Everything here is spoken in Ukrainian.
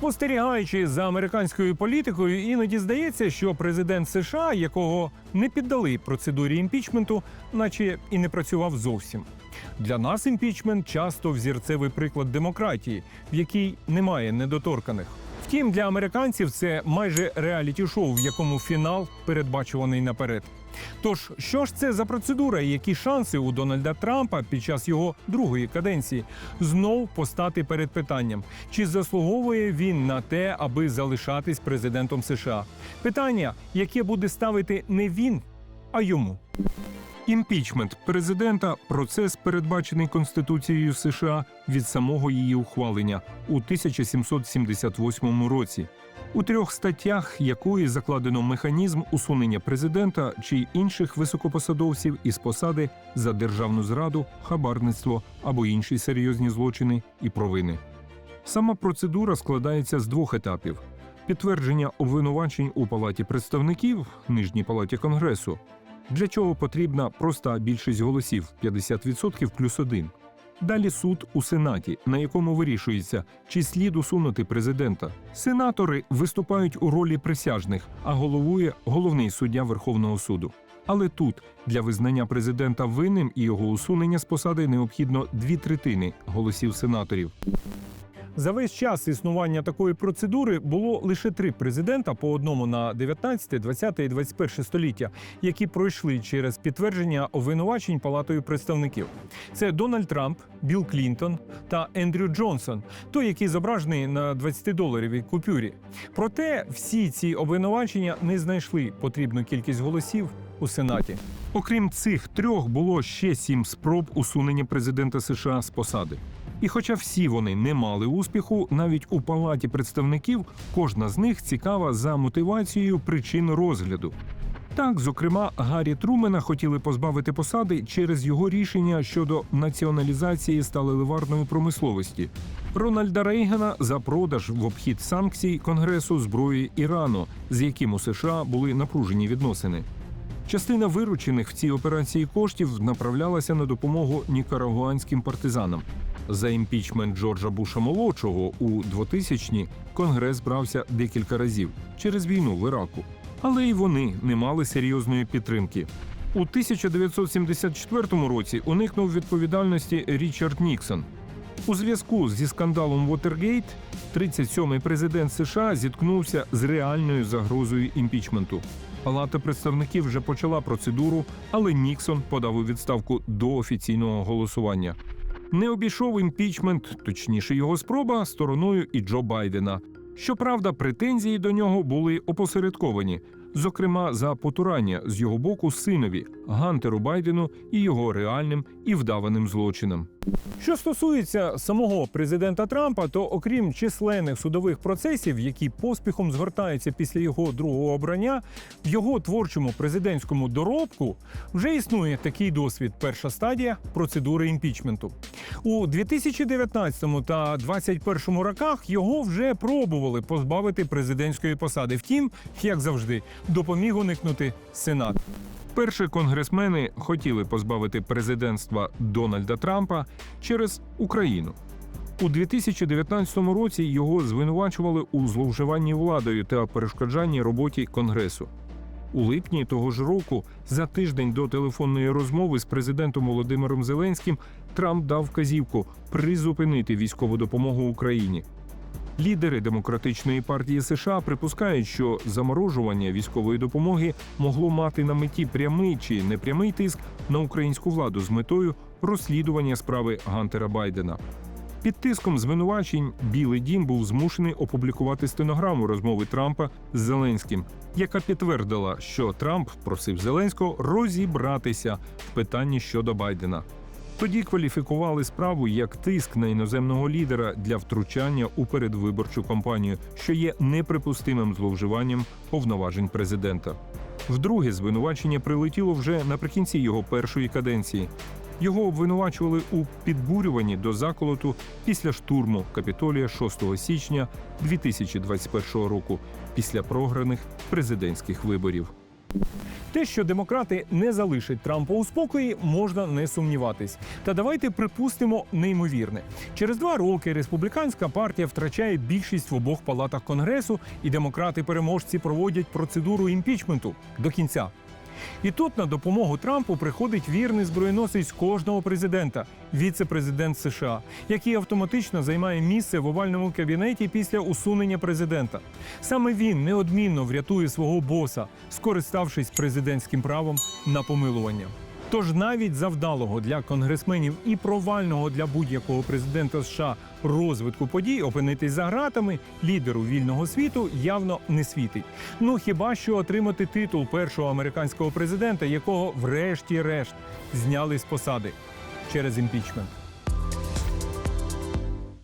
Спостерігаючи за американською політикою, іноді здається, що президент США, якого не піддали процедурі імпічменту, наче і не працював зовсім. Для нас імпічмент часто взірцевий приклад демократії, в якій немає недоторканих. Втім, для американців це майже реаліті-шоу, в якому фінал передбачуваний наперед. Тож, що ж це за процедура і які шанси у Дональда Трампа під час його другої каденції знов постати перед питанням, чи заслуговує він на те, аби залишатись президентом США? Питання, яке буде ставити не він, а йому. Імпічмент президента процес передбачений Конституцією США від самого її ухвалення у 1778 році, у трьох статтях якої закладено механізм усунення президента чи інших високопосадовців із посади за державну зраду, хабарництво або інші серйозні злочини і провини. Сама процедура складається з двох етапів: підтвердження обвинувачень у палаті представників, нижній палаті конгресу, для чого потрібна проста більшість голосів 50% плюс один. Далі суд у сенаті, на якому вирішується, чи слід усунути президента. Сенатори виступають у ролі присяжних, а головує головний суддя Верховного суду. Але тут для визнання президента винним і його усунення з посади необхідно дві третини голосів сенаторів. За весь час існування такої процедури було лише три президента по одному на 19, 20 і 21 століття, які пройшли через підтвердження обвинувачень палатою представників. Це Дональд Трамп, Білл Клінтон та Ендрю Джонсон, той, який зображений на 20-доларовій купюрі. Проте всі ці обвинувачення не знайшли потрібну кількість голосів у Сенаті. Окрім цих трьох, було ще сім спроб усунення президента США з посади. І хоча всі вони не мали успіху, навіть у палаті представників кожна з них цікава за мотивацією причин розгляду. Так, зокрема, Гаррі Трумена хотіли позбавити посади через його рішення щодо націоналізації сталеливарної промисловості, Рональда Рейгана за продаж в обхід санкцій Конгресу зброї Ірану, з яким у США були напружені відносини. Частина виручених в цій операції коштів направлялася на допомогу нікарагуанським партизанам. За імпічмент Джорджа Буша молодшого у 2000-ні Конгрес брався декілька разів через війну в Іраку. Але й вони не мали серйозної підтримки. У 1974 році уникнув відповідальності Річард Ніксон. У зв'язку зі скандалом Вотергейт 37-й президент США зіткнувся з реальною загрозою імпічменту. Палата представників вже почала процедуру, але Ніксон подав у відставку до офіційного голосування. Не обійшов імпічмент, точніше його спроба, стороною і Джо Байдена. Щоправда, претензії до нього були опосередковані, зокрема за потурання з його боку синові Гантеру Байдену і його реальним і вдаваним злочинам. Що стосується самого президента Трампа, то окрім численних судових процесів, які поспіхом згортаються після його другого обрання, в його творчому президентському доробку вже існує такий досвід. Перша стадія процедури імпічменту. У 2019 та 2021 роках його вже пробували позбавити президентської посади. Втім, як завжди, допоміг уникнути Сенат. Перші конгресмени хотіли позбавити президентства Дональда Трампа через Україну. У 2019 році його звинувачували у зловживанні владою та перешкоджанні роботі Конгресу. У липні того ж року, за тиждень до телефонної розмови з президентом Володимиром Зеленським, Трамп дав вказівку призупинити військову допомогу Україні. Лідери демократичної партії США припускають, що заморожування військової допомоги могло мати на меті прямий чи непрямий тиск на українську владу з метою розслідування справи Гантера Байдена. Під тиском звинувачень Білий дім був змушений опублікувати стенограму розмови Трампа з Зеленським, яка підтвердила, що Трамп просив Зеленського розібратися в питанні щодо Байдена. Тоді кваліфікували справу як тиск на іноземного лідера для втручання у передвиборчу кампанію, що є неприпустимим зловживанням повноважень президента. Вдруге звинувачення прилетіло вже наприкінці його першої каденції. Його обвинувачували у підбурюванні до заколоту після штурму Капітолія 6 січня 2021 року, після програних президентських виборів. Те, що демократи не залишать Трампа у спокої, можна не сумніватись. Та давайте припустимо неймовірне. Через два роки республіканська партія втрачає більшість в обох палатах конгресу, і демократи-переможці проводять процедуру імпічменту до кінця. І тут на допомогу Трампу приходить вірний збройносець кожного президента, віце-президент США, який автоматично займає місце в овальному кабінеті після усунення президента. Саме він неодмінно врятує свого боса, скориставшись президентським правом на помилування. Тож навіть завдалого для конгресменів і провального для будь-якого президента США розвитку подій опинитись за ґратами лідеру вільного світу явно не світить. Ну хіба що отримати титул першого американського президента, якого врешті-решт зняли з посади через імпічмент.